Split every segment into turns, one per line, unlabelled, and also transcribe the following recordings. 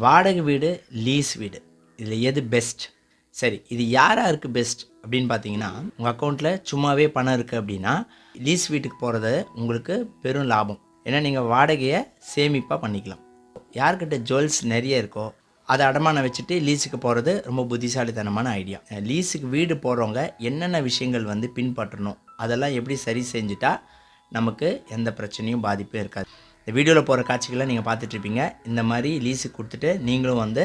வாடகை வீடு லீஸ் வீடு. இதில் எது பெஸ்ட் சரி இது யார் யாருக்கு பெஸ்ட் அப்படின்னு பார்த்தீங்கன்னா உங்கள் அக்கௌண்ட்டில் சும்மாவே பணம் இருக்குது அப்படின்னா லீஸ் வீட்டுக்கு போகிறது உங்களுக்கு பெரும் லாபம். ஏன்னா நீங்கள் வாடகையை சேமிப்பாக பண்ணிக்கலாம். யார்கிட்ட ஜுவல்ஸ் நிறைய இருக்கோ அதை அடமானம் வச்சுட்டு லீஸுக்கு போகிறது ரொம்ப புத்திசாலித்தனமான ஐடியா லீஸுக்கு வீடு போகிறவங்க என்னென்ன விஷயங்கள் வந்து பின்பற்றணும் அதெல்லாம் எப்படி சரி செஞ்சுட்டா நமக்கு எந்த பிரச்சனையும் பாதிப்பும் இருக்காது. இந்த வீடியோவில் போகிற காட்சிகளை நீங்கள் பார்த்துட்ருப்பீங்க. இந்த மாதிரி லீஸுக்கு கொடுத்துட்டு நீங்களும் வந்து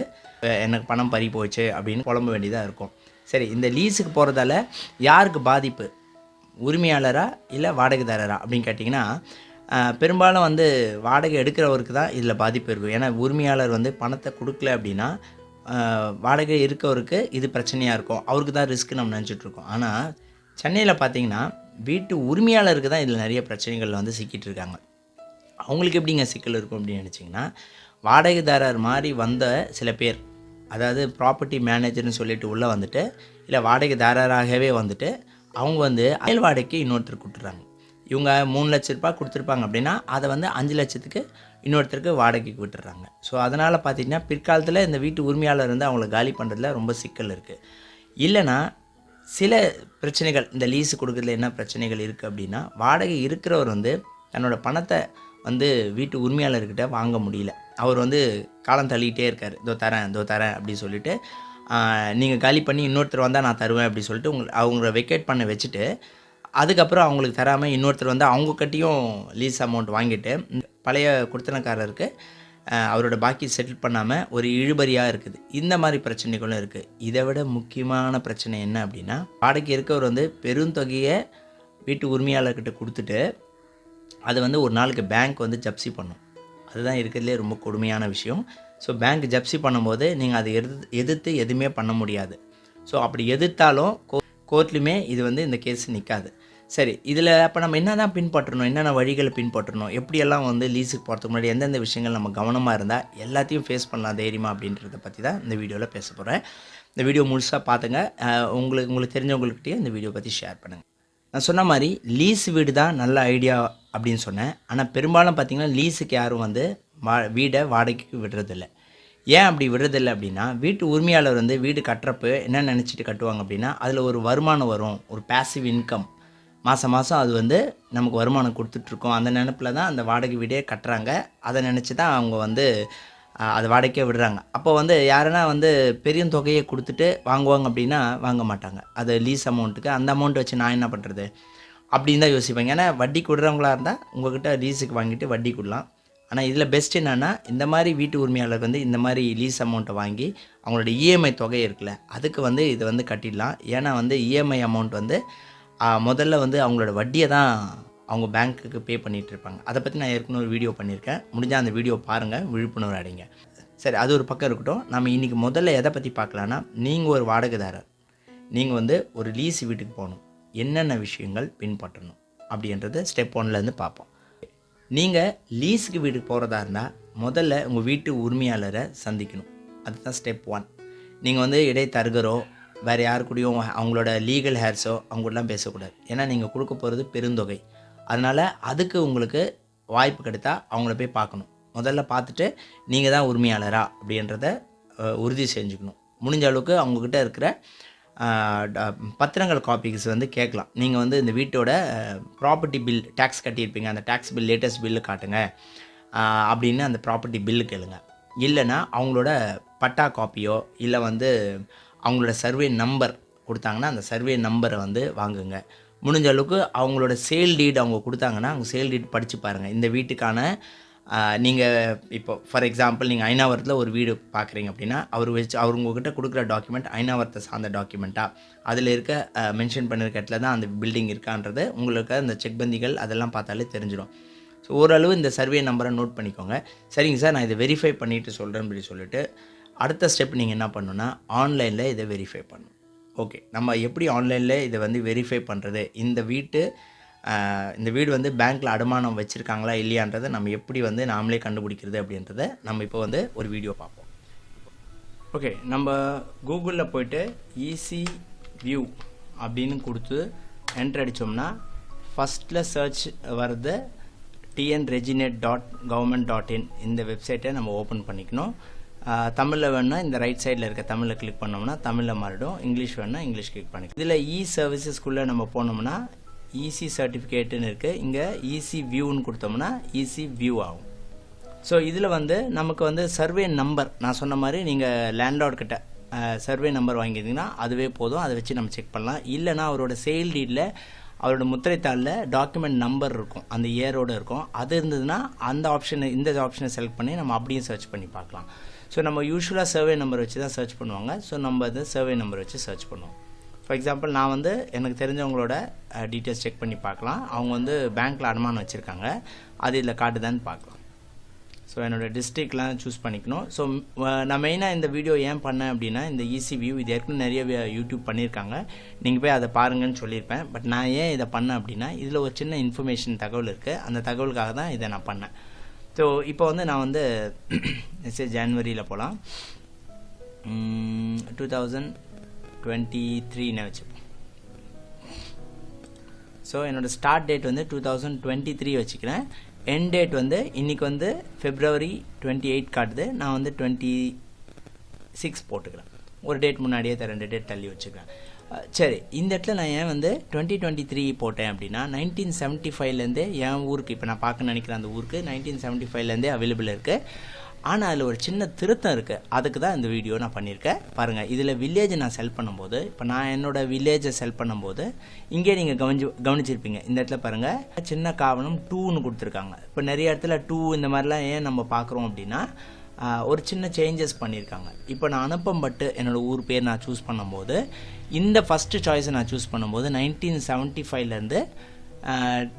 எனக்கு பணம் பறி போச்சு அப்படின்னு புலம்ப வேண்டியதாக இருக்கும். சரி இந்த லீஸுக்கு போகிறதால யாருக்கு பாதிப்பு? உரிமையாளரா இல்லை வாடகைதாரரா அப்படின்னு கேட்டிங்கன்னா பெரும்பாலும் வந்து வாடகை எடுக்கிறவருக்கு தான் இதில் பாதிப்பு இருக்கும் ஏன்னா உரிமையாளர் வந்து பணத்தை கொடுக்கல அப்படின்னா வாடகை இருக்கவருக்கு இது பிரச்சனையாக இருக்கும். அவருக்கு தான் ரிஸ்க் நம்ம நினச்சிட்ருக்கோம் ஆனால் சென்னையில் பார்த்தீங்கன்னா வீட்டு உரிமையாளருக்கு தான் இதில் நிறைய பிரச்சனைகள் வந்து சிக்கிட்டு இருக்காங்க. அவங்களுக்கு எப்படிங்க சிக்கல் இருக்கும் அப்படின்னு நினச்சிங்கன்னா வாடகைதாரர் மாதிரி வந்த சில பேர் அதாவது ப்ராப்பர்ட்டி மேனேஜர்னு சொல்லிட்டு உள்ளே வந்துட்டு இல்லை வாடகைதாரராகவே வந்துட்டு அவங்க வந்து அயல் வாடகைக்கு இன்னொருத்தர் கொடுத்துட்றாங்க. இவங்க மூணு லட்ச ரூபாய் கொடுத்துருப்பாங்க அப்படின்னா அதை வந்து அஞ்சு லட்சத்துக்கு இன்னொருத்தருக்கு வாடகைக்கு விட்டுறாங்க ஸோ அதனால் பார்த்திங்கன்னா பிற்காலத்தில் இந்த வீட்டு உரிமையாளர் வந்து அவங்கள காலி பண்ணுறதுல ரொம்ப சிக்கல் இருக்குது இல்லைன்னா சில பிரச்சனைகள் இந்த லீஸு கொடுக்குறதுல என்ன பிரச்சனைகள் இருக்குது அப்படின்னா வாடகை இருக்கிறவர் வந்து தன்னோட பணத்தை வந்து வீட்டு உரிமையாளர்கிட்ட வாங்க முடியல. அவர் வந்து காலம் தள்ளிக்கிட்டே இருக்கார். இதோ தரேன் இதோ தரேன் அப்படின்னு சொல்லிட்டு நீங்கள் காலி பண்ணி இன்னொருத்தர் வந்தால் நான் தருவேன் அப்படின்னு சொல்லிட்டு உங்களை அவங்கள வெக்கேட் பண்ண வச்சுட்டு அதுக்கப்புறம் அவங்களுக்கு தராமல் இன்னொருத்தர் வந்து அவங்க கட்டியும் லீஸ் அமௌண்ட் வாங்கிட்டு பழைய குடுத்தனக்காரருக்கு அவரோட பாக்கி செட்டில் பண்ணாமல் ஒரு இழுபறியாக இருக்குது. இந்த மாதிரி பிரச்சனைகளும் இருக்குது இதை விட முக்கியமான பிரச்சனை என்ன அப்படின்னா வாடகை இருக்கவர் வந்து பெருந்தொகையை வீட்டு உரிமையாளர்கிட்ட கொடுத்துட்டு அது வந்து ஒரு நாளுக்கு பேங்க் வந்து ஜப்சி பண்ணும். அதுதான் இருக்கிறதுலே ரொம்ப கொடுமையான விஷயம். ஸோ பேங்க் ஜப்சி பண்ணும்போது நீங்கள் அதை எதிர்த்து எதிர்த்து எதுவுமே பண்ண முடியாது. ஸோ அப்படி எதிர்த்தாலும் கோ கோர்ட்லையுமே இது வந்து இந்த கேஸ் நிற்காது சரி இதில் அப்போ நம்ம என்ன தான் பின்பற்றணும்? என்னென்ன வழிகளை பின்பற்றணும்? எப்படியெல்லாம் வந்து லீஸுக்கு போகிறதுக்கு முன்னாடி எந்தெந்த விஷயங்கள் நம்ம கவனமாக இருந்தால் எல்லாத்தையும் ஃபேஸ் பண்ணலாம் தைரியமாக அப்படின்றத பற்றி தான் இந்த வீடியோவில் பேச போகிறேன் இந்த வீடியோ முழுசாக பார்த்துங்க உங்களுக்கு உங்களுக்கு தெரிஞ்சவங்கள்கிட்டயே இந்த வீடியோ பற்றி ஷேர் பண்ணுங்கள் நான் சொன்ன மாதிரி லீஸ் வீடு தான் நல்ல ஐடியா அப்படின்னு சொன்னேன். ஆனால் பெரும்பாலும் பார்த்திங்கன்னா லீஸுக்கு யாரும் வந்து வா வீடை வாடகைக்கு விடுறதில்ல. ஏன் அப்படி விடுறதில்ல அப்படின்னா வீட்டு உரிமையாளர் வந்து வீடு கட்டுறப்ப என்ன நினச்சிட்டு கட்டுவாங்க அப்படின்னா அதில் ஒரு வருமானம் வரும். ஒரு பேசிவ் இன்கம் மாதம் மாதம் அது வந்து நமக்கு வருமானம் கொடுத்துட்ருக்கோம் அந்த நினப்பில் தான் அந்த வாடகை வீடே கட்டுறாங்க. அதை நினச்சி தான் அவங்க வந்து அது வாடகைக்கே விடுறாங்க. அப்போ வந்து யாருன்னா வந்து பெரிய தொகையை கொடுத்துட்டு வாங்குவாங்க அப்படின்னா வாங்க மாட்டாங்க. அது லீஸ் அமௌண்ட்டுக்கு அந்த அமௌண்ட் வச்சு நான் என்ன பண்ணுறது அப்படின்னு தான் யோசிப்பாங்க. ஏன்னா வட்டி கொடுறவங்களா இருந்தால் உங்ககிட்ட லீஸுக்கு வாங்கிட்டு வட்டி கொடுலாம். ஆனால் இதில் பெஸ்ட் என்னென்னா இந்த மாதிரி வீட்டு உரிமையாளர் வந்து இந்த மாதிரி லீஸ் அமௌண்ட்டை வாங்கி அவங்களோட இஎம்ஐ தொகை இருக்குல்ல அதுக்கு வந்து இதை வந்து கட்டிடலாம். ஏன்னா வந்து இஎம்ஐ அமௌண்ட் வந்து முதல்ல வந்து அவங்களோட வட்டியை தான் அவங்க பேங்க்குக்கு பே பண்ணிகிட்டு இருப்பாங்க அதை பற்றி நான் ஏற்கனவே ஒரு வீடியோ பண்ணியிருக்கேன். முடிஞ்சால் அந்த வீடியோ பாருங்கள் விழிப்புணர்வு அடைங்க. சரி அது ஒரு பக்கம் இருக்கட்டும். நம்ம இன்றைக்கி முதல்ல எதை பற்றி பார்க்கலான்னா நீங்கள் ஒரு வாடகைதாரர். நீங்கள் வந்து ஒரு லீஸ் வீட்டுக்கு போகணும். என்னென்ன விஷயங்கள் பின்பற்றணும் அப்படின்றத ஸ்டெப் ஒன்லேருந்து பார்ப்போம். நீங்கள் லீஸுக்கு வீட்டுக்கு போகிறதா இருந்தால் முதல்ல உங்கள் வீட்டு உரிமையாளரை சந்திக்கணும். அதுதான் ஸ்டெப் ஒன் நீங்கள் வந்து இடைத்தருகரோ வேறு யாரு கூடயும் அவங்களோட லீகல் ஹேர்ஸோ அவங்கூடலாம் பேசக்கூடாது. ஏன்னா நீங்கள் கொடுக்க போகிறது பெருந்தொகை. அதனால் அதுக்கு உங்களுக்கு வாய்ப்பு கிடைத்தா அவங்கள போய் பார்க்கணும். முதல்ல பார்த்துட்டு நீங்கள் தான் உரிமையாளரா அப்படின்றத உறுதி செஞ்சுக்கணும். முடிஞ்ச அளவுக்கு அவங்கக்கிட்ட இருக்கிற ட- பத்திரங்கள் காப்பீஸ் வந்து கேட்கலாம். நீங்கள் வந்து இந்த வீட்டோட ப்ராப்பர்ட்டி பில் டேக்ஸ் கட்டியிருப்பீங்க. அந்த டேக்ஸ் பில் லேட்டஸ்ட் பில்லு காட்டுங்க. அப்படின்னு அந்த ப்ராப்பர்ட்டி பில்லு கேளுங்க. இல்லைன்னா அவங்களோட பட்டா காப்பியோ இல்லை வந்து அவங்களோட சர்வே நம்பர் கொடுத்தாங்கன்னா அந்த சர்வே நம்பரை வந்து வாங்குங்க. முடிஞ்ச அளவுக்கு அவங்களோட சேல் டீட் அவங்க கொடுத்தாங்கன்னா அவங்க சேல் டீட் படித்து பாருங்கள் இந்த வீட்டுக்கான நீங்கள் இப்போ ஃபார் எக்ஸாம்பிள் நீங்கள் ஐநாவரத்தில் ஒரு வீடு பார்க்குறீங்க அப்படின்னா அவர் வச்சு அவர் உங்ககிட்ட கொடுக்குற டாக்குமெண்ட் ஐநாவரத்தை சார்ந்த டாக்குமெண்ட்டாக அதில் இருக்க மென்ஷன் பண்ணியிருக்க இடத்துல தான் அந்த பில்டிங் இருக்கான்றது. உங்களுக்கு அந்த செக் பந்திகள் அதெல்லாம் பார்த்தாலே தெரிஞ்சிடும். ஸோ ஓரளவு இந்த சர்வே நம்பரை நோட் பண்ணிக்கோங்க. சரிங்க சார் நான் இதை வெரிஃபை பண்ணிவிட்டு சொல்கிறேன் அப்படி சொல்லிட்டு அடுத்த ஸ்டெப் நீங்கள் என்ன பண்ணுன்னா ஆன்லைனில் இதை வெரிஃபை பண்ணணும். ஓகே. நம்ம எப்படி ஆன்லைனில் இதை வந்து வெரிஃபை பண்ணுறது இந்த வீட்டு இந்த வீடு வந்து பேங்க்கில் அடமானம் வச்சுருக்காங்களா இல்லையான்றதை நம்ம எப்படி வந்து நாமளே கண்டுபிடிக்கிறது அப்படின்றத நம்ம இப்போ வந்து ஒரு வீடியோ பார்ப்போம். ஓகே. நம்ம கூகுளில் போயிட்டு ஈஸி வியூ அப்படின்னு கொடுத்து என்ட்ரு அடித்தோம்னா ஃபஸ்ட்டில் சர்ச் வர்றது TN reginet dot government dot in இந்த வெப்சைட்டை நம்ம ஓப்பன் பண்ணிக்கணும். தமிழில் வேணுன்னா இந்த ரைட் சைடில் இருக்க தமிழில் கிளிக் பண்ணோம்னா தமிழில் மாறிடும். இங்கிலீஷ் வேணுன்னா இங்கிலீஷ் கிளிக் பண்ணிக்கலாம். இதில் இ சர்வீசஸ்குள்ளே நம்ம போனோம்னா ஈசி சர்டிஃபிகேட்டுன்னு இருக்குது இங்கே ஈசி வியூன்னு கொடுத்தோம்னா ஈஸி வியூ ஆகும். ஸோ இதில் வந்து நமக்கு வந்து சர்வே நம்பர் நான் சொன்ன மாதிரி நீங்கள் லேண்ட்லார்ட் கிட்ட சர்வே நம்பர் வாங்கியிருந்தீங்கன்னா அதுவே போதும். அதை வச்சு நம்ம செக் பண்ணலாம். இல்லைனா அவரோட சேல் டீடில் அவரோட முத்திரைத்தாளில் டாக்குமெண்ட் நம்பர் இருக்கும். அந்த இயரோடு இருக்கும். அது இருந்ததுன்னா அந்த ஆப்ஷனை இந்த ஆப்ஷனை செலக்ட் பண்ணி நம்ம அப்படியும் சர்ச் பண்ணி பார்க்கலாம். ஸோ நம்ம யூஸ்வலாக சர்வே நம்பர் வச்சு தான் சர்ச் பண்ணுவாங்க. ஸோ நம்ம அது சர்வே நம்பர் வச்சு சர்ச் பண்ணுவோம். ஃபார் எக்ஸாம்பிள் நான் வந்து எனக்கு தெரிஞ்சவங்களோட டீட்டெயில்ஸ் செக் பண்ணி பார்க்கலாம். அவங்க வந்து பேங்க்கில் அடமானம் வச்சுருக்காங்க. அது இதில் காட்டுதான்னு பார்க்கலாம். ஸோ என்னோடய டிஸ்ட்ரிக்ட்லாம் சூஸ் பண்ணிக்கணும். ஸோ நான் மெயினாக இந்த வீடியோ ஏன் பண்ணேன் அப்படின்னா இந்த ஈஸி வியூ இது ஏற்கனவே நிறைய யூடியூப் பண்ணியிருக்காங்க. நீங்கள் போய் அதை பாருங்கன்னு சொல்லியிருப்பேன். பட் நான் ஏன் இதை பண்ணேன் அப்படின்னா இதில் ஒரு சின்ன இன்ஃபர்மேஷன் தகவல் இருக்குது அந்த தகவலுக்காக தான் இதை நான் பண்ணேன். ஸோ இப்போ வந்து நான் வந்து நெக்ஸ்ட் ஜான்வரியில் போகலாம் டூ தௌசண்ட் டுவெண்ட்டி த்ரீன்னு வச்சுப்போம் ஸோ என்னோடய ஸ்டார்ட் டேட் வந்து டூ தௌசண்ட் டுவெண்ட்டி த்ரீ வச்சுக்கிறேன். என் டேட் வந்து இன்றைக்கி வந்து ஃபெப்ரவரி டுவெண்ட்டி எயிட் காட்டுது. நான் வந்து டுவெண்ட்டி சிக்ஸ் போட்டுக்கிறேன். ஒரு டேட் முன்னாடியே த- ரெண்டு டேட் தள்ளி வச்சுக்கிறேன். சரி இந்த இடத்துல நான் ஏன் வந்து டுவெண்ட்டி டுவெண்ட்டி த்ரீ போட்டேன் அப்படின்னா நைன்டீன் செவன்ட்டி ஃபைவ்லேருந்தே என் ஊருக்கு இப்போ நான் பார்க்க நினைக்கிற அந்த ஊருக்கு நைன்டீன் செவன்ட்டி ஃபைவ்லேருந்தே அவைலபிள் இருக்குது ஆனால் அதில் ஒரு சின்ன திருத்தம் இருக்குது அதுக்கு தான் இந்த வீடியோ நான் பண்ணியிருக்கேன். பாருங்கள் இதில் வில்லேஜை நான் செல் பண்ணும்போது இப்போ நான் என்னோட வில்லேஜை செல் பண்ணும்போது இங்கே நீங்கள் கவனிச்சு கவனிச்சிருப்பீங்க. இந்த இடத்துல பாருங்கள் சின்ன காவனம் டூன்னு கொடுத்துருக்காங்க. இப்போ நிறைய இடத்துல டூ இந்த மாதிரிலாம் ஏன் நம்ம பார்க்குறோம் அப்படின்னா ஒரு சின்ன சேஞ்சஸ் பண்ணியிருக்காங்க. இப்போ நான் அனுப்பம்பட்டு என்னோடய ஊர் பேர் நான் சூஸ் பண்ணும்போது இந்த ஃபஸ்ட்டு சாய்ஸை நான் சூஸ் பண்ணும்போது நைன்டீன் செவன்ட்டி ஃபைவ்லேருந்து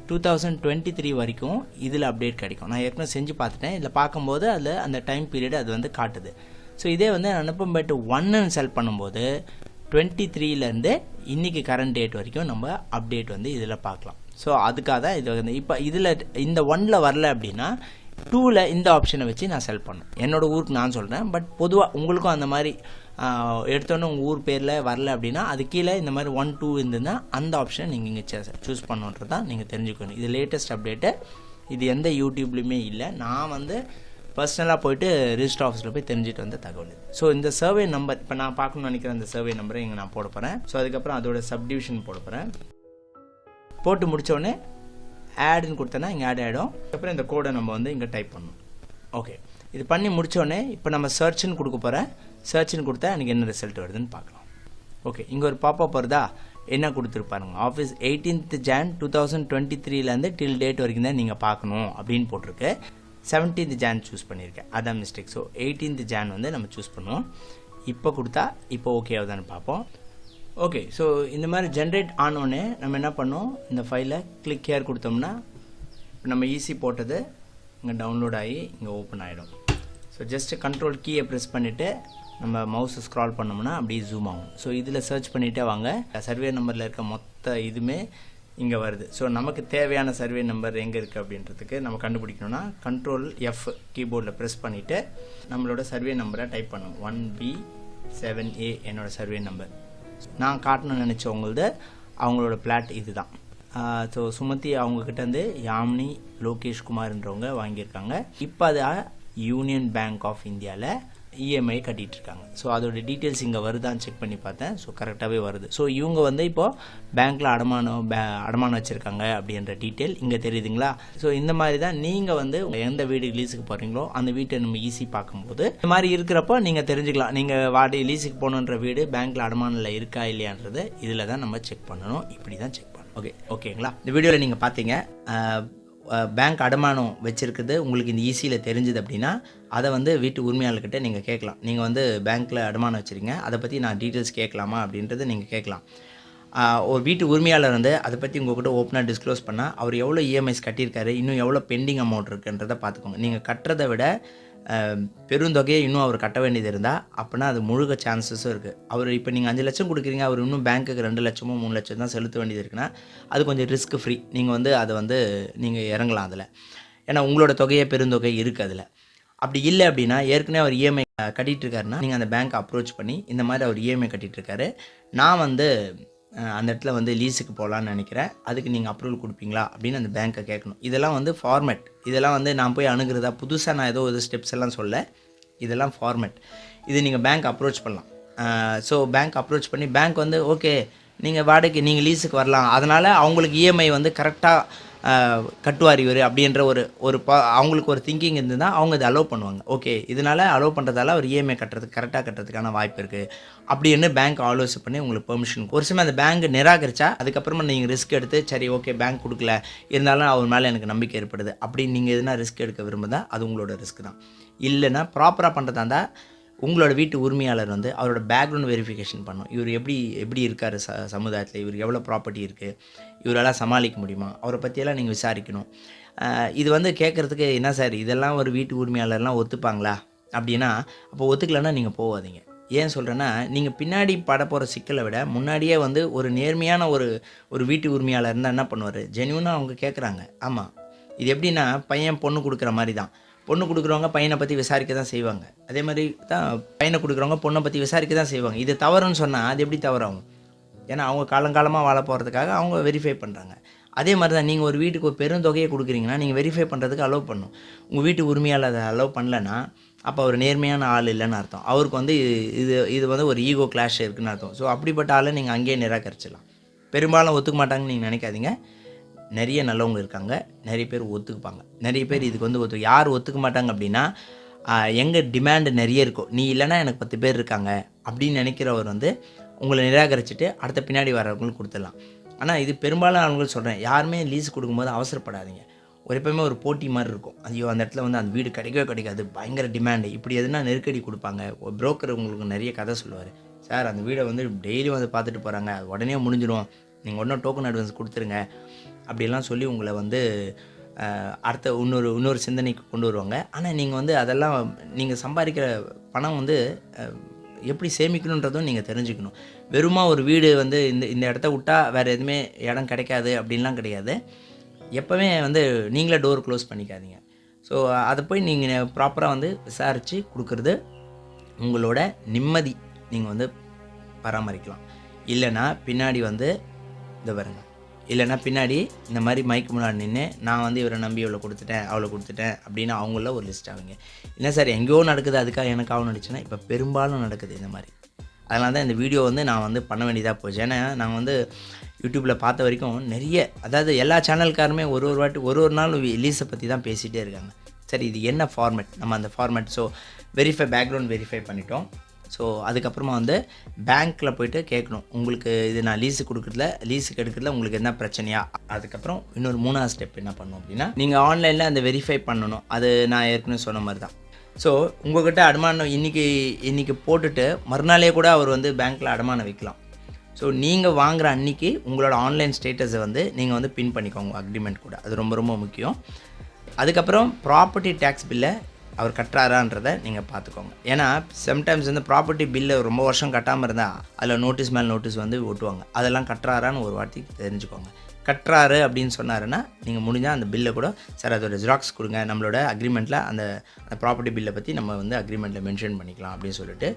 டூ தௌசண்ட் டுவெண்ட்டி த்ரீ வரைக்கும் இதில் அப்டேட் கிடைக்கும். நான் ஏற்கனவே செஞ்சு பார்த்துட்டேன். இதில் பார்க்கும்போது அதில் அந்த டைம் பீரியட் அது வந்து காட்டுது. ஸோ இதே வந்து அனுப்பம்பட்டு ஒன்னு செல் பண்ணும்போது டுவெண்ட்டி த்ரீலேருந்து இன்றைக்கி கரண்ட் டேட் வரைக்கும் நம்ம அப்டேட் வந்து இதில் பார்க்கலாம். ஸோ அதுக்காக தான் இது வந்து இப்போ இதில் இந்த ஒன்னில் வரல அப்படின்னா டூவில் இந்த ஆப்ஷனை வச்சு நான் செல் பண்ணேன் என்னோடய ஊருக்கு நான் சொல்கிறேன் பட் பொதுவாக உங்களுக்கும் அந்த மாதிரி எடுத்தோன்னே உங்கள் ஊர் பேரில் வரல அப்படின்னா அது கீழே இந்த மாதிரி ஒன் டூ இருந்ததுன்னா அந்த ஆப்ஷனை நீங்கள் இங்கே சூஸ் பண்ணுன்றது தான் நீங்கள் தெரிஞ்சுக்கணும். இது லேட்டஸ்ட் அப்டேட்டு இது எந்த யூடியூப்லேயுமே இல்லை. நான் வந்து பர்சனலாக போயிட்டு ரிஜிஸ்டர் ஆஃபீஸில் போய் தெரிஞ்சுட்டு வந்த தகவல் ஸோ இந்த சர்வே நம்பர் இப்போ நான் பார்க்கணும்னு நினைக்கிற அந்த சர்வே நம்பரை இங்கே நான் போட போகிறேன் ஸோ அதுக்கப்புறம் அதோட சப்டிவிஷன் போட போகிறேன் போட்டு முடித்தோடனே ஆடுன்னு கொடுத்தோன்னா இங்கே ஆட் ஆகிடும் அப்புறம் இந்த கோடை நம்ம வந்து இங்கே டைப் பண்ணணும். ஓகே இது பண்ணி முடித்தோடனே இப்போ நம்ம சர்ச்சுன்னு கொடுக்க போகிறேன் சர்ச்சுன்னு கொடுத்தா எனக்கு என்ன ரிசல்ட் வருதுன்னு பார்க்கலாம். ஓகே இங்கே ஒரு பாப்பா போகிறதா என்ன கொடுத்துருப்பாருங்க office eighteenth June two thousand twenty த்ரீலேருந்து till date வரைக்கும் தான் நீங்கள் பார்க்கணும் அப்படின்னு போட்டிருக்கு. செவன்டீன்த் ஜான் சூஸ் பண்ணியிருக்கேன். அதான் மிஸ்டேக் ஸோ எயிட்டீன்த் ஜான் வந்து நம்ம சூஸ் பண்ணுவோம். இப்போ கொடுத்தா இப்போ ஓகே ஆகுதான்னு பார்ப்போம். ஓகே ஸோ இந்த மாதிரி ஜென்ரேட் ஆனோடனே நம்ம என்ன பண்ணோம்? இந்த ஃபைலை கிளிக் ஹேர் கொடுத்தோம்னா இப்போ நம்ம ஈஸி போட்டது இங்கே டவுன்லோட் ஆகி இங்கே ஓப்பன் ஆகிடும் ஸோ ஜஸ்ட் கண்ட்ரோல் கீயை ப்ரெஸ் பண்ணிவிட்டு நம்ம மவுஸை ஸ்க்ரால் பண்ணோம்னா அப்படியே ஜூம் ஆகும். ஸோ இதில் சர்ச் பண்ணிகிட்டே வாங்க. சர்வே நம்பரில் இருக்க மொத்த இதுவுமே இங்கே வருது. ஸோ நமக்கு தேவையான சர்வே நம்பர் எங்கே இருக்குது அப்படின்றதுக்கு நம்ம கண்டுபிடிக்கணும்னா கண்ட்ரோல் எஃப் கீபோர்டில் ப்ரெஸ் பண்ணிவிட்டு நம்மளோட சர்வே நம்பரை டைப் பண்ணுவோம் ஒன் பி செவன் ஏ என்னோட சர்வே நம்பர் நான் காட்டணும்னு நினச்சவங்களது அவங்களோட பிளாட் இதுதான். ஸோ சுமதி அவங்கக்கிட்ட இருந்து யாமினி லோகேஷ் குமார்ன்றவங்க வாங்கியிருக்காங்க. இப்போ அது யூனியன் பேங்க் ஆஃப் இந்தியாவில் இஎம்ஐ கட்டிகிட்ருக்காங்க இருக்காங்க ஸோ அதோட டீட்டெயில்ஸ் இங்கே வருதான்னு செக் பண்ணி பார்த்தேன். ஸோ கரெக்டாகவே வருது. ஸோ இவங்க வந்து இப்போது பேங்க்கில் அடமானம் பே அடமானம் வச்சுருக்காங்க அப்படின்ற டீட்டெயில் இங்கே தெரியுதுங்களா? ஸோ இந்த மாதிரி தான் நீங்கள் வந்து எந்த வீடு லீஸுக்கு போகிறீங்களோ அந்த வீட்டை நம்ம ஈஸி பார்க்கும்போது இந்த மாதிரி இருக்கிறப்போ நீங்கள் தெரிஞ்சுக்கலாம். நீங்கள் வாடகை லீஸுக்கு போகணுன்ற வீடு பேங்க்கில் அடமானில் இருக்கா இல்லையான்றது இதில் தான் நம்ம செக் பண்ணணும். இப்படி தான் செக் பண்ணணும் ஓகே ஓகேங்களா இந்த வீடியோவில் நீங்கள் பார்த்தீங்க. பேங்க் அடமானம் வச்சுருக்குது. உங்களுக்கு இந்த ஈஸியில் தெரிஞ்சுது அப்படின்னா அதை வந்து வீட்டு உரிமையாளர்கிட்ட நீங்கள் கேட்கலாம். நீங்கள் வந்து பேங்க்கில் அடமானம் வச்சுருங்க. அதை பற்றி நான் டீட்டெயில்ஸ் கேட்கலாமா அப்படின்றத நீங்கள் கேட்கலாம். ஒரு வீட்டு உரிமையாளர் வந்து அதை பற்றி உங்கள்கிட்ட ஓப்பனாக டிஸ்க்ளோஸ் பண்ணால் அவர் எவ்வளோ இஎம்ஐஸ் கட்டியிருக்காரு இன்னும் எவ்வளோ பெண்டிங் அமௌண்ட் இருக்குன்றதை பார்த்துக்கோங்க. நீங்கள் கட்டுறதை விட பெருந்தொகையை இன்னும் அவர் கட்ட வேண்டியது இருந்தால் அப்படின்னா அது முழுக சான்சஸும் இருக்குது அவர் இப்போ நீங்கள் அஞ்சு லட்சம் கொடுக்குறீங்க அவர் இன்னும் பேங்க்குக்கு ரெண்டு லட்சமோ மூணு லட்சம் தான் செலுத்த வேண்டியது இருக்குன்னா அது கொஞ்சம் ரிஸ்க் ஃப்ரீ நீங்கள் வந்து அதை வந்து நீங்கள் இறங்கலாம் அதில். ஏன்னா உங்களோட தொகையே பெருந்தொகை இருக்குது அதில். அப்படி இல்லை அப்படின்னா ஏற்கனவே அவர் இஎம்ஐ கட்டிகிட்டு இருக்காருன்னா நீங்கள் அந்த பேங்க் அப்ரோச் பண்ணி இந்த மாதிரி அவர் இஎம்ஐ கட்டிகிட்டு இருக்காரு. நான் வந்து அந்த இடத்துல வந்து லீஸுக்கு போகலான்னு நினைக்கிறேன். அதுக்கு நீங்கள் அப்ரூவல் கொடுப்பீங்களா? அப்படின்னு அந்த பேங்க்கை கேட்கணும். இதெல்லாம் வந்து ஃபார்மேட் இதெல்லாம் வந்து நான் போய் அணுகிறதா? புதுசாக நான் ஏதோ ஒரு ஸ்டெப்ஸ் எல்லாம் சொல்ல. இதெல்லாம் ஃபார்மேட் இது நீங்கள் பேங்க் அப்ரோச் பண்ணலாம். ஸோ பேங்க் அப்ரோச் பண்ணி பேங்க் வந்து ஓகே நீங்கள் வாடகைக்கு நீங்கள் லீஸுக்கு வரலாம். அதனால் அவங்களுக்கு இஎம்ஐ வந்து கரெக்டாக கட்டுவார் இவர் அப்படின்ற ஒரு ஒரு ப அவங்களுக்கு ஒரு திங்கிங் இருந்ததுன்னா அவங்க இதை அலோவ் பண்ணுவாங்க. ஓகே இதனால் அலோவ் பண்ணுறதால அவர் இஎம்ஐ கட்டுறதுக்கு கரெக்டாக கட்டுறதுக்கான வாய்ப்பு இருக்குது அப்படின்னு பேங்க் ஆலோசனை பண்ணி உங்களுக்கு பெர்மிஷன் ஒரு சமயம் அந்த பேங்க் நிராகரிச்சா அதுக்கப்புறமா நீங்கள் ரிஸ்க் எடுத்து சரி ஓகே பேங்க் கொடுக்கல. இருந்தாலும் அவர் மேலே எனக்கு நம்பிக்கை ஏற்படுது. அப்படின்னு நீங்கள் எதுனா ரிஸ்க் எடுக்க விரும்புதா அது உங்களோட ரிஸ்க் தான். இல்லைன்னா ப்ராப்பராக பண்ணுறதா இருந்தால் உங்களோட வீட்டு உரிமையாளர் வந்து அவரோட பேக்ரவுண்ட் வெரிஃபிகேஷன் பண்ணும். இவர் எப்படி எப்படி இருக்கார் ச சமுதாயத்தில்? இவருக்கு எவ்வளோ ப்ராப்பர்ட்டி இருக்குது இவரெல்லாம் சமாளிக்க முடியுமா? அவரை பற்றியெல்லாம் நீங்கள் விசாரிக்கணும். இது வந்து கேட்குறதுக்கு என்ன சார்? இதெல்லாம் ஒரு வீட்டு உரிமையாளர்லாம் ஒத்துப்பாங்களா? அப்படின்னா அப்போ ஒத்துக்கலைன்னா நீங்கள் போகாதீங்க ஏன் சொல்கிறேன்னா நீங்கள் பின்னாடி பட போகிற சிக்கலை விட முன்னாடியே வந்து ஒரு நேர்மையான ஒரு ஒரு வீட்டு உரிமையாளர் இருந்தால் என்ன பண்ணுவார்? ஜென்யூனாக அவங்க கேட்குறாங்க ஆமாம் இது எப்படின்னா பையன் பொண்ணு கொடுக்குற மாதிரி தான் பொண்ணு கொடுக்குறவங்க பையனை பற்றி விசாரிக்க தான் செய்வாங்க. அதே மாதிரி தான் பையனை கொடுக்குறவங்க பொண்ணை பற்றி விசாரிக்க தான் செய்வாங்க. இது தவறுன்னு சொன்னால் அது எப்படி தவறாகும் ஏன்னா அவங்க காலங்காலமாக வாழ போகிறதுக்காக அவங்க வெரிஃபை பண்ணுறாங்க அதே மாதிரி தான் நீங்கள் ஒரு வீட்டுக்கு ஒரு பெருந்தொகையை கொடுக்குறீங்கன்னா நீங்கள் வெரிஃபை பண்ணுறதுக்கு அலோவ் பண்ணும். உங்கள் வீட்டு உரிமையால் அதை அலோவ் பண்ணலன்னா அப்போ அவர் நேர்மையான ஆள் இல்லைன்னு அர்த்தம். அவருக்கு வந்து இது இது வந்து ஒரு ஈகோ கிளாஷ் இருக்குதுன்னு அர்த்தம். ஸோ அப்படிப்பட்ட ஆளை நீங்கள் அங்கேயே நிராகரிச்சிடலாம். பெரும்பாலும் ஒத்துக்க மாட்டாங்கன்னு நீங்கள் நினைக்காதீங்க. நிறைய நல்லவங்க இருக்காங்க நிறைய பேர் ஒத்துக்குப்பாங்க. நிறைய பேர் இதுக்கு வந்து ஒத்து யார் ஒத்துக்க மாட்டாங்க அப்படின்னா எங்கே டிமாண்டு நிறைய இருக்கும். நீ இல்லைன்னா எனக்கு பத்து பேர் இருக்காங்க அப்படின்னு நினைக்கிறவர் வந்து உங்களை நிராகரிச்சுட்டு அடுத்த பின்னாடி வரவங்களுக்கு கொடுத்துடலாம். ஆனால் இது பெரும்பாலும் ஆளுங்களுக்கு சொல்கிறேன் யாருமே லீஸ் கொடுக்கும்போது அவசரப்படாதீங்க. ஒரு எப்பவுமே ஒரு போட்டி மாதிரி இருக்கும். ஐயோ அந்த இடத்துல வந்து அந்த வீடு கிடைக்கவே கிடைக்காது பயங்கர டிமாண்டு இப்படி எதுனா நெருக்கடி கொடுப்பாங்க. ஒரு புரோக்கர் உங்களுக்கு நிறைய கதை சொல்லுவார். சார் அந்த வீடை வந்து டெய்லி வந்து பார்த்துட்டு போகிறாங்க அது உடனே முடிஞ்சிடும். நீங்கள் உடனே டோக்கன் அட்வான்ஸ் கொடுத்துருங்க. அப்படிலாம் சொல்லி உங்களை வந்து அடுத்த இன்னொரு இன்னொரு சிந்தனைக்கு கொண்டு வருவாங்க. ஆனால் நீங்கள் வந்து அதெல்லாம் நீங்கள் சம்பாதிக்கிற பணம் வந்து எப்படி சேமிக்கணுன்றதும் நீங்கள் தெரிஞ்சுக்கணும். வெறுமா ஒரு வீடு வந்து இந்த இந்த இடத்த விட்டா வேறு எதுவுமே இடம் கிடைக்காது அப்படின்லாம் கிடையாது. எப்போவுமே வந்து நீங்களே டோர் க்ளோஸ் பண்ணிக்காதீங்க. ஸோ அதை போய் நீங்கள் ப்ராப்பராக வந்து விசாரித்து கொடுக்குறது உங்களோட நிம்மதி நீங்கள் வந்து பராமரிக்கலாம். இல்லைன்னா பின்னாடி வந்து இந்த பாருங்க. இல்லைன்னா பின்னாடி இந்த மாதிரி மைக்கு முன்னாடி நின்று நான் வந்து இவரை நம்பி இவ்வளோ கொடுத்துட்டேன் அவ்வளோ கொடுத்துட்டேன் அப்படின்னு அவங்கள ஒரு லிஸ்ட் ஆகுங்க. என்ன சார் எங்கேயோ நடக்குது அதுக்காக எனக்கு ஆகும் நடிச்சுன்னா இப்போ பெரும்பாலும் நடக்குது இந்த மாதிரி. அதனால தான் இந்த வீடியோ வந்து நான் வந்து பண்ண வேண்டியதாக போச்சு. ஏன்னா நான் வந்து யூடியூப்பில் பார்த்த வரைக்கும் நிறைய அதாவது எல்லா சேனல்காருமே ஒரு ஒரு வாட்டி ஒரு ஒரு நாள் லீஸை பற்றி தான் பேசிகிட்டே இருக்காங்க. சரி இது என்ன ஃபார்மேட் நம்ம அந்த format so verify background verify பண்ணிட்டோம். ஸோ அதுக்கப்புறமா வந்து பேங்க்கில் போயிட்டு கேட்கணும். உங்களுக்கு இது நான் லீஸு கொடுக்குறதுல லீஸுக்கு எடுக்கிறதுல உங்களுக்கு என்ன பிரச்சனையா? அதுக்கப்புறம் இன்னொரு மூணாவது ஸ்டெப் என்ன பண்ணணும் அப்படின்னா நீங்கள் ஆன்லைனில் அந்த வெரிஃபை பண்ணணும். அது நான் ஏற்கனவே சொன்ன மாதிரி தான் ஸோ உங்கள்கிட்ட அடமானம் இன்றைக்கி இன்றைக்கி போட்டுட்டு மறுநாளே கூட அவர் வந்து பேங்க்கில் அடமானம் வைக்கலாம். ஸோ நீங்கள் வாங்குகிற அன்னைக்கு உங்களோட ஆன்லைன் ஸ்டேட்டஸை வந்து நீங்கள் வந்து பின் பண்ணிக்கோங்க அக்ரிமெண்ட் கூட. அது ரொம்ப ரொம்ப முக்கியம். அதுக்கப்புறம் ப்ராப்பர்ட்டி டேக்ஸ் பில்லை அவர் கட்டுறாரான்றதை நீங்கள் பார்த்துக்கோங்க ஏன்னா சம்டைம்ஸ் வந்து ப்ராப்பர்ட்டி பில்லை ரொம்ப வருஷம் கட்டாமல் இருந்தால் அதில் நோட்டீஸ் மேல் நோட்டீஸ் வந்து ஒட்டுவாங்க. அதெல்லாம் கட்டுறாரான்னு ஒரு வார்த்தை தெரிஞ்சுக்கோங்க. கட்டுறாரு அப்படின்னு சொன்னாருன்னா நீங்கள் முடிஞ்சால் அந்த பில்லை கூட சார் அதோட ஜெராக்ஸ் கொடுங்க. நம்மளோட அக்ரிமெண்ட்டில் அந்த அந்த ப்ராப்பர்ட்டி பில்லை பற்றி நம்ம வந்து அக்ரிமெண்ட்டில் மென்ஷன் பண்ணிக்கலாம் அப்படின்னு சொல்லிட்டு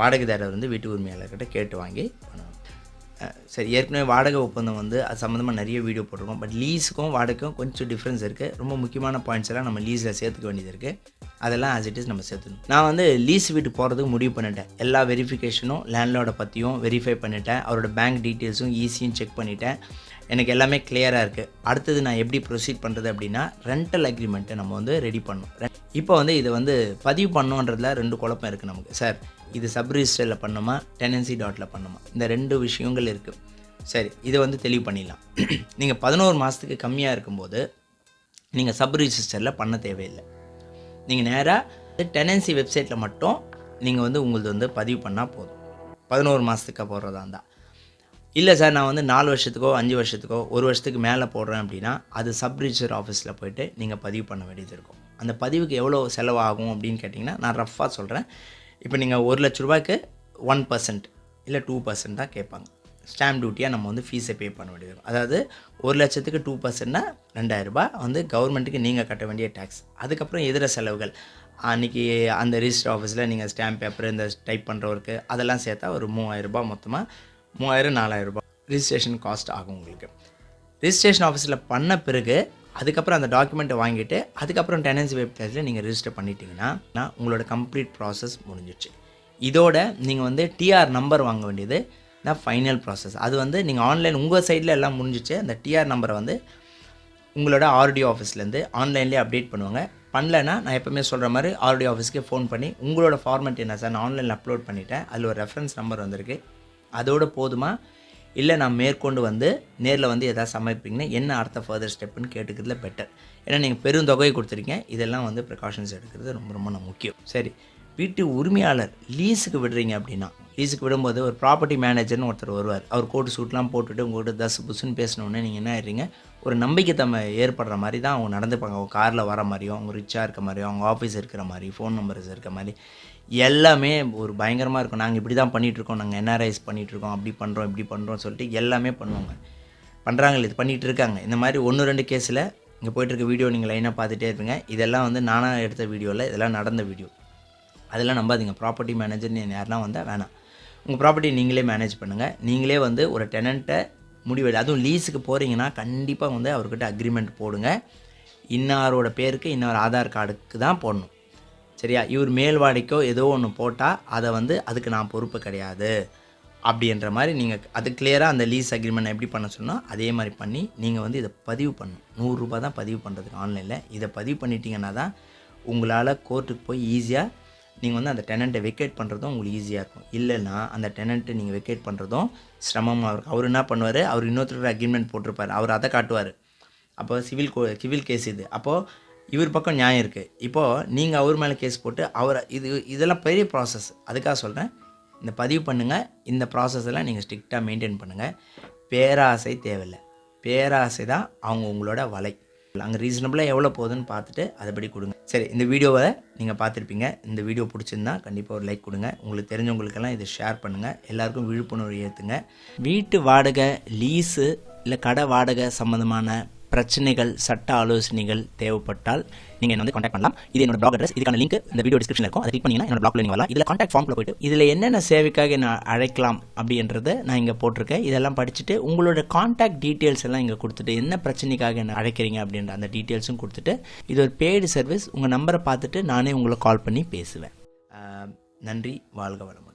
வாடகைதாரர் வந்து வீட்டு உரிமையாளர்கிட்ட கேட்டு வாங்கி பண்ணுவாங்க சரி ஏற்கனவே வாடகை ஒப்பந்தம் வந்து அது சம்மந்தமாக நிறைய வீடியோ போட்டிருக்கோம். பட் லீஸுக்கும் வாடகைக்கும் கொஞ்சம் டிஃப்ரென்ஸ் இருக்குது ரொம்ப முக்கியமான பாயிண்ட்ஸ் எல்லாம் நம்ம லீஸில் சேர்த்துக்க வேண்டியது இருக்குது அதெல்லாம் ஆஸ் இட் இஸ் நம்ம சேர்த்துக்கணும். நான் வந்து லீஸ் வீட்டு போகிறதுக்கு முடிவு பண்ணிட்டேன். எல்லா வெரிஃபிகேஷனும் லேண்ட்லோட பற்றியும் வெரிஃபை பண்ணிட்டேன். அவரோட பேங்க் டீட்டெயில்ஸும் ஈஸியும் செக் பண்ணிட்டேன். எனக்கு எல்லாமே கிளியராக இருக்குது அடுத்தது நான் எப்படி ப்ரொசீட் பண்ணுறது அப்படின்னா ரெண்டல் அக்ரிமெண்ட்டை நம்ம வந்து ரெடி பண்ணணும். இப்போ வந்து இதை வந்து பதிவு பண்ணோன்றதுல ரெண்டு குழப்பம் இருக்குது நமக்கு. சார் இது சப் ரிஜிஸ்டரில் பண்ணுமா டெனன்சி டாட்டில் பண்ணுமா? இந்த ரெண்டு விஷயங்கள் இருக்குது சரி இதை வந்து தெளிவு பண்ணிடலாம். நீங்கள் பதினோரு மாதத்துக்கு கம்மியாக இருக்கும்போது நீங்கள் சப் ரிஜிஸ்டரில் பண்ண தேவையில்லை. நீங்கள் நேராக டெனன்சி வெப்சைட்டில் மட்டும் நீங்கள் வந்து உங்களது வந்து பதிவு பண்ணால் போதும். பதினோரு மாதத்துக்கு போடுறதா இருந்தால் இல்லை சார் நான் வந்து நாலு வருஷத்துக்கோ அஞ்சு வருஷத்துக்கோ ஒரு வருஷத்துக்கு மேலே போடுறேன் அப்படின்னா அது சப் ரிஜிஸ்டர் ஆஃபீஸில் போயிட்டு நீங்கள் பதிவு பண்ண வேண்டியது இருக்கும். அந்த பதிவுக்கு எவ்வளோ செலவாகும் அப்படின்னு கேட்டிங்கன்னா நான் ரஃப்பாக சொல்கிறேன் இப்போ நீங்கள் ஒரு லட்ச ரூபாய்க்கு ஒன் பர்சன்ட் இல்லை டூ பர்சன்ட் தான் கேட்பாங்க. ஸ்டாம்ப் டியூட்டியாக நம்ம வந்து ஃபீஸை பே பண்ண வேண்டியது. அதாவது ஒரு லட்சத்துக்கு டூ பர்சன்ட்னா ரெண்டாயிரரூபா வந்து கவர்மெண்ட்டுக்கு நீங்கள் கட்ட வேண்டிய டேக்ஸ் அதுக்கப்புறம் இதர செலவுகள். அன்றைக்கி அந்த ரிஜிஸ்டர் ஆஃபீஸில் நீங்கள் ஸ்டாம்ப் பேப்பர் இந்த டைப் பண்ணுற ஒர்க்கு அதெல்லாம் சேர்த்தா ஒரு மூவாயிரரூபா மொத்தமாக மூவாயிரம் நாலாயிரரூபா ரிஜிஸ்ட்ரேஷன் காஸ்ட் ஆகும் உங்களுக்கு. ரிஜிஸ்ட்ரேஷன் ஆஃபீஸில் பண்ண பிறகு அதுக்கப்புறம் அந்த டாக்குமெண்ட்டை வாங்கிட்டு அதுக்கப்புறம் டெனன்சி வெப்சைட்டில் நீங்கள் ரிஜிஸ்டர் பண்ணிட்டீங்கன்னா நான் உங்களோட கம்ப்ளீட் ப்ராசஸ் முடிஞ்சிடுச்சு இதோட நீங்கள் வந்து டிஆர் நம்பர் வாங்க வேண்டியது தான் ஃபைனல் ப்ராசஸ் அது வந்து நீங்கள் ஆன்லைன் உங்கள் சைடில் எல்லாம் முடிஞ்சிச்சு அந்த டிஆர் நம்பரை வந்து உங்களோட ஆர்டிஓ ஆஃபீஸ்லேருந்து ஆன்லைன்லேயே அப்டேட் பண்ணுவாங்க. பண்ணலன்னா நான் எப்பவுமே சொல்கிற மாதிரி ஆர்டிஓ ஆஃபீஸ்க்கு ஃபோன் பண்ணி உங்களோட ஃபார்மேட் என்ன சார்? நான் ஆன்லைனில் அப்லோட் பண்ணிட்டேன் அதில் ஒரு ரெஃபரன்ஸ் நம்பர் வந்திருக்கு. அதோட போதுமா? இல்லை நான் மேற்கொண்டு வந்து நேரில் வந்து எதாவது சமைப்பீங்கன்னா என்ன அடுத்த ஃபர்தர் ஸ்டெப்புன்னு கேட்டுக்கிறதுல பெட்டர் ஏன்னா நீங்கள் பெருந்தொகையை கொடுத்துருக்கீங்க. இதெல்லாம் வந்து ப்ரிகாஷன்ஸ் எடுக்கிறது ரொம்ப ரொம்ப முக்கியம். சரி வீட்டு உரிமையாளர் லீஸுக்கு விடுறீங்க அப்படின்னா லீஸுக்கு விடும்போது ஒரு ப்ராப்பர்ட்டி மேனேஜர்னு ஒருத்தர் வருவார். அவர் கோட்டு சூட்லாம் போட்டுட்டு உங்கள்கிட்ட தஸ் புசுன்னு பேசினோடனே நீங்கள் என்ன ஆயிடுறீங்க? ஒரு நம்பிக்கை தம்ம ஏற்படுற மாதிரி தான் அவங்க நடந்துப்பாங்க. அவங்க காரில் வர மாதிரியும் அவங்க ரிச்சாக இருக்க மாதிரியும் அவங்க ஆஃபீஸ் இருக்கிற மாதிரி ஃபோன் நம்பர்ஸ் இருக்க மாதிரி. எல்லாமே ஒரு பயங்கரமாக இருக்கும். நாங்கள் இப்படி தான் பண்ணிகிட்ருக்கோம் நாங்கள் என்ஆர்ஐஸ் பண்ணிகிட்ருக்கோம் அப்படி பண்ணுறோம் இப்படி பண்ணுறோம் சொல்லிட்டு எல்லாமே பண்ணுவாங்க. பண்ணுறாங்களே இது பண்ணிகிட்டு இருக்காங்க இந்த மாதிரி ஒன்று ரெண்டு கேஸில் இங்கே போயிட்டுருக்க வீடியோ நீங்கள் லைனாக பார்த்துட்டே இருப்பீங்க. இதெல்லாம் வந்து நானாக எடுத்த வீடியோவில் இதெல்லாம் நடந்த வீடியோ அதெல்லாம் நம்பாதீங்க. ப்ராப்பர்ட்டி மேனேஜர்னு யாரெல்லாம் வந்தால் வேணாம். உங்கள் ப்ராப்பர்ட்டி நீங்களே மேனேஜ் பண்ணுங்கள் நீங்களே வந்து ஒரு டெனண்ட்டை முடிவு அதுவும் லீஸுக்கு போகிறீங்கன்னா கண்டிப்பாக வந்து அவர்கிட்ட அக்ரிமெண்ட் போடுங்க. இன்னாரோட பேருக்கு இன்னொரு ஆதார் கார்டுக்கு தான் போடணும். சரியா? இவர் மேல்வாடிக்கோ ஏதோ ஒன்று போட்டால் அதை வந்து அதுக்கு நான் பொறுப்பு கிடையாது. அப்படின்ற மாதிரி நீங்கள் அது கிளியராக அந்த லீஸ் அக்ரிமெண்ட் எப்படி பண்ண சொன்னால் அதே மாதிரி பண்ணி நீங்கள் வந்து இதை பதிவு பண்ணணும். நூறுரூபா தான் பதிவு பண்ணுறதுக்கு ஆன்லைனில். இதை பதிவு பண்ணிட்டீங்கன்னா தான் உங்களால் கோர்ட்டுக்கு போய் ஈஸியாக நீங்கள் வந்து அந்த டெனண்ட்டை வெக்கேட் பண்ணுறதும் உங்களுக்கு ஈஸியாக இருக்கும். இல்லைன்னா அந்த டெனண்ட்டை நீங்கள் வெக்கேட் பண்ணுறதும் சிரமமாக இருக்கும். அவர் என்ன பண்ணுவார்? அவர் இன்னொருத்தர் அக்ரிமெண்ட் போட்டிருப்பார். அவர் அதை காட்டுவார். அப்போ சிவில் கோ சிவில் கேஸ் இது. அப்போது இவர் பக்கம் நியாயம் இருக்குது இப்போது நீங்கள் அவர் மேலே கேஸ் போட்டு அவரை இது இதெல்லாம் பெரிய ப்ராசஸ் அதுக்காக சொல்கிறேன் இந்த பதிவு பண்ணுங்கள் இந்த ப்ராசஸ்லாம் நீங்கள் ஸ்ட்ரிக்டாக மெயின்டைன் பண்ணுங்கள் பேராசை தேவையில்லை. பேராசை தான் அவங்க உங்களோட வலை. அங்கே ரீசனபிளாக எவ்வளோ போகுதுன்னு பார்த்துட்டு அதைப்படி கொடுங்க. சரி இந்த வீடியோவை நீங்கள் பார்த்துருப்பீங்க. இந்த வீடியோ பிடிச்சிருந்தா கண்டிப்பாக ஒரு லைக் கொடுங்க. உங்களுக்கு தெரிஞ்சவங்களுக்கெல்லாம் இதை ஷேர் பண்ணுங்கள் எல்லாருக்கும் விழிப்புணர்வு ஏற்றுங்க வீட்டு வாடகை லீஸு இல்லை கடை வாடகை சம்மந்தமான பிரச்சனைகள் சட்ட ஆலோசனைகள் தேவைப்பட்டால் நீங்கள் என்ன வந்து காண்டாக்ட் பண்ணலாம். இது என்னோட பிளாக் அட்ரஸ் இதுக்கான லிங்க் இந்த வீடியோ டிஸ்கிரிப்ஷன் இருக்கும். அதை கிளிக் பண்ணிங்கன்னா என்னோட பிளாக்ல நீங்கள் வரலாம். இதில் காண்டாக்ட் ஃபார்மில் போய்ட்டு இதில் என்னென்ன சேவைக்காக நான் அழைக்கலாம் அப்படின்றத நான் இங்கே போட்டிருக்கேன். இதெல்லாம் படிச்சுட்டு உங்களோட காண்டாக்ட் டீட்டெயில்ஸ் எல்லாம் இங்கே கொடுத்துட்டு என்ன பிரச்சனைக்காக என்ன அழைக்கிறீங்க அப்படின்ற அந்த டீட்டெயில்ஸும் கொடுத்துட்டு இது ஒரு பெய்டு சர்வீஸ் உங்கள் நம்பரை பார்த்துட்டு நானே உங்களை கால் பண்ணி பேசுவேன். நன்றி. வாழ்க வளம்